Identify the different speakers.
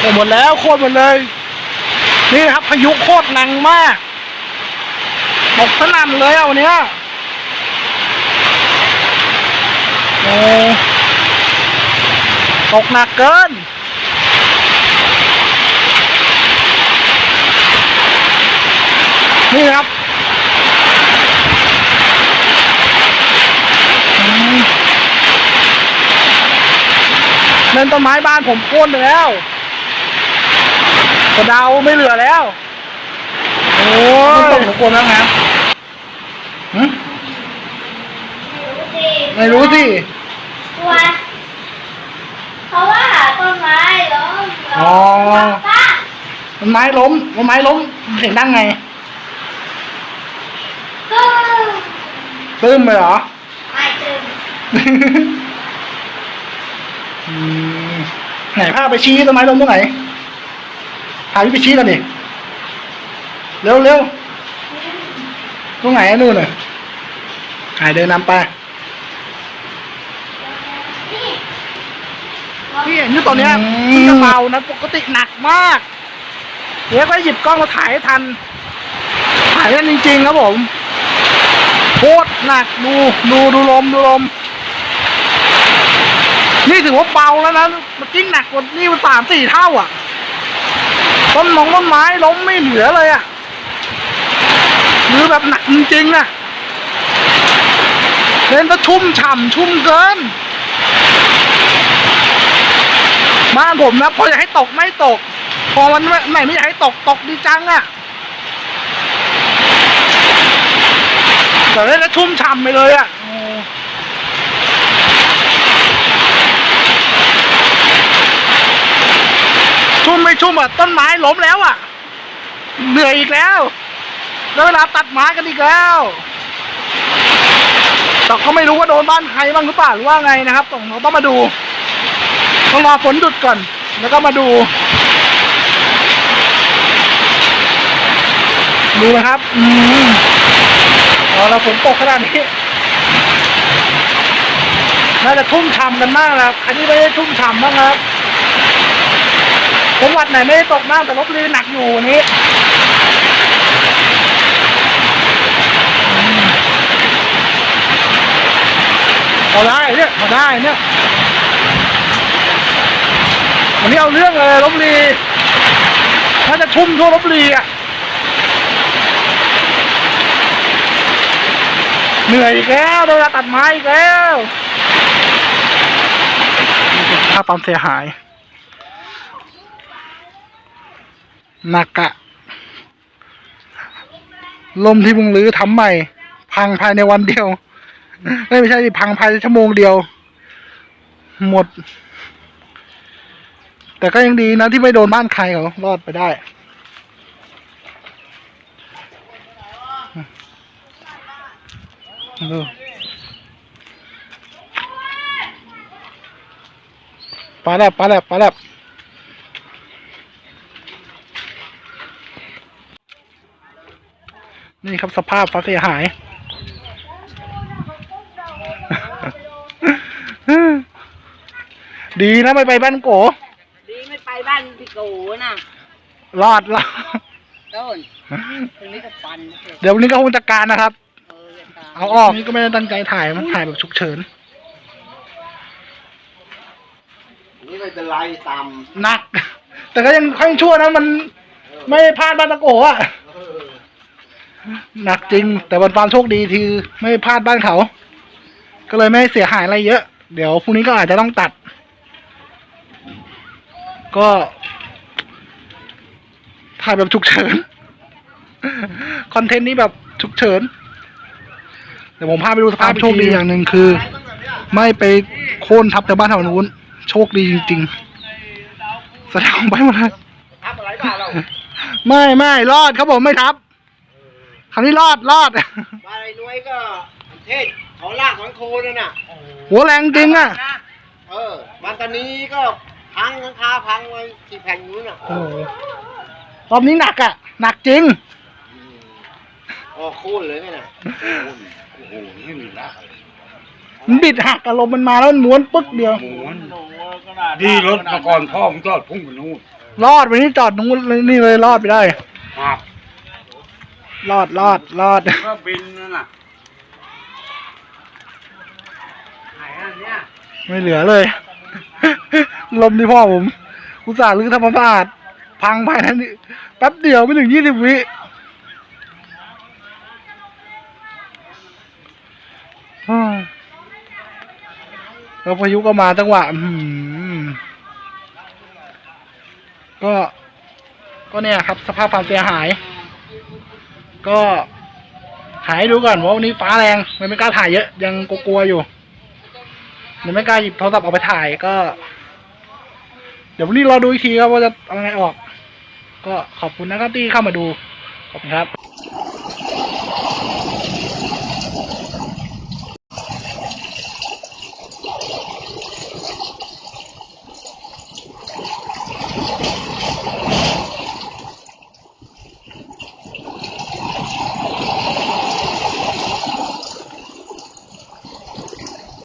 Speaker 1: โอ้หมดแล้วโคตรหมดเลย นี่ครับพายุโคตรแรงมากตกสนั่นเลยอะวันเนี้ยโอ้ตกหนักเกินนี่ครับเป็นต้นไม้บ้านผมโค่นไปแล้ว กระเดาไม่เหลือแล้ว โอ้ยตกหัวกลมแล้วนะหึไม่รู้สิ
Speaker 2: กลัวเพราะว่าต้นไม้ล้ม
Speaker 1: อ๋อ
Speaker 2: ป้า
Speaker 1: ต้นไม้ล้มต้นไม้ล้มเสียงดังไง
Speaker 2: ก็
Speaker 1: ตื้มเลยเหรอ
Speaker 2: ไม่ตื่น
Speaker 1: อืมไหนพาไปชี้ต้นไม้ล้มตรงไหน พาพี่ไปชี้กันดิเร็วเร็วตรงไหนอะนู่นน่ะหายเดินนำไป
Speaker 2: นี่
Speaker 1: ที่เห็นอยู่ตอนเนี้ย
Speaker 3: อืม
Speaker 1: เพิ่งจะเบานะปกติหนักมาก เดี๋ยวก็หยิบกล้องมาถ่ายให้ทัน ถ่ายกันจริงๆครับผมโคตรหนักดูดูดูลมดูลม นี่ถือว่าเบาแล้วนะมันกิ้งหนักกว่านี่มันสามสี่เท่าอะ ต้นมงต้นไม้ล้มไม่เหลือเลยอะหรือแบบหนักจริงๆนะเล่นก็ชุ่มฉ่ำชุ่มเกิน บ้านผมนะพออยากให้ตกไม่ตก พอมันไหนไม่อยากให้ตกตกดีจังอะแต่เล่นแล้วชุ่มฉ่ำไปเลยอะโอ้ ชุ่มไม่ชุ่มอะต้นไม้ล้มแล้วอะ เหนื่อยอีกแล้ว แล้วเวลาตัดไม้กันอีกแล้วแต่ก็ไม่รู้ว่าโดนบ้านใครบ้างหรือเปล่าหรือว่าไงนะครับต้องเราต้องมาดูต้องรอฝนหยุดก่อน แล้วก็มาดู ดูนะครับ อืมเอเราฝนตกขนาดนี้น่าจะชุ่มฉ่ำกันมากนะครับใครที่ไม่ได้ชุ่มฉ่ำบ้างครับ จังหวัดไหนไม่ได้ตกมากแต่ลบบุรีหนักอยู่วันนี้พอได้เนี่ยพอได้เนี่ยวันนี้เอาเรื่องเลยลบบุรีถ้าจะชุ่มทั่วลบบุรีอะเหนื่อยอีกแล้วโดนตัดไม้อีกแล้วค่าปั๊มเสียหาย หนักอะลมที่มึงรื้อทำใหม่ พังภายในวันเดียว ไม่ใช่พังภายในชั่วโมงเดียว หมด แต่ก็ยังดีนะที่ไม่โดนบ้านใครเขารอดไปได้ดูปลาแลบปลาแลบปลาแลบ นี่ครับสภาพฟ้าเสียหาย ดีนะไม่ไปบ้านโก
Speaker 4: ดีไม่ไปบ้านพี่โกน่ะ
Speaker 1: รอดแล้ว
Speaker 4: ต้นตรงนี้ก็ปันเถอะ
Speaker 1: เดี๋ยววันนี้ก็คงจัดการนะครับ
Speaker 4: เอออย่าตาม
Speaker 1: เอาออกนี่ก็ไม่ได้ตั้งใจถ่ายมันถ่ายแบบฉุกเฉิน
Speaker 3: นี่ไม่เป็นไรต
Speaker 1: หนัก แต่ก็ยังค่อยชั่วนะมัน ไม่พลาดบ้านตะโกอะ หนักจริง แต่วันความโชคดีคือไม่พลาดบ้านเขา ก็เลยไม่เสียหายอะไรเยอะ เดี๋ยวพรุ่งนี้ก็อาจจะต้องตัด ก็ถ่ายแบบฉุกเฉิน คอนเทนต์นี้แบบฉุกเฉิน เดี๋ยวผมพาไปดูสภาพโชคดีอย่างหนึ่งคือ ไม่ไปโค่นทับแต่บ้านแถวนู้น โชคดีจริงๆแสดงไปหมดเลยำ
Speaker 3: ทับอะไรบ้าเรา
Speaker 1: ไม่ไม่รอดครับผมไม่ทับ คราวนี้รอดรอด
Speaker 3: บ้านไอ้นุ้ยก็เทศเขาลากของโคนั่นน่ะ
Speaker 1: หัวแรงจริงอะ
Speaker 3: เออบ้านตอนนี้ก็พังหลังคาพังไว้ที่แผ่นนู้นน่ะ
Speaker 1: โอ้โหรอบนี้หนักอะ หนักจริง
Speaker 3: ออกโค่นเลยไงน่ะโอ้โหไม่มีละ
Speaker 1: มันบิดหักอารมณ์มันมาแล้วมันม้วนปึ๊กเดียว
Speaker 5: หมูดีรถมาก่อนพ่อมึงจอดพุ่งไปนู่น
Speaker 1: รอดไปนี่จอดนู้นเลยนี่เลยรอดไปได้
Speaker 3: ครับ
Speaker 1: รอดรอดรอด
Speaker 3: ก็บินนั่นน่ะไหนอันเนี้ย
Speaker 1: ไม่เหลือเลย ลมที่พ่อผม อุตส่าห์ลื้อทำความสะอาดพังภายในนี้แป๊บเดียวไม่ถึงยี่สิบวิอ้าวแล้วพายุก็มาจังหวะอื้อหือก็ ก็เนี่ยครับ สภาพความเสียหาย ก็ถ่ายให้ดูก่อนว่าวันนี้ฟ้าแรงไม่ไม่กล้าถ่ายเยอะ ยังกลัวๆอยู่ยังไม่กล้าหยิบโทรศัพท์ออกไปถ่ายก็ เดี๋ยววันนี้รอดูอีกทีครับว่าจะเอาไงออก ก็ขอบคุณนะครับที่เข้ามาดูขอบคุณครับ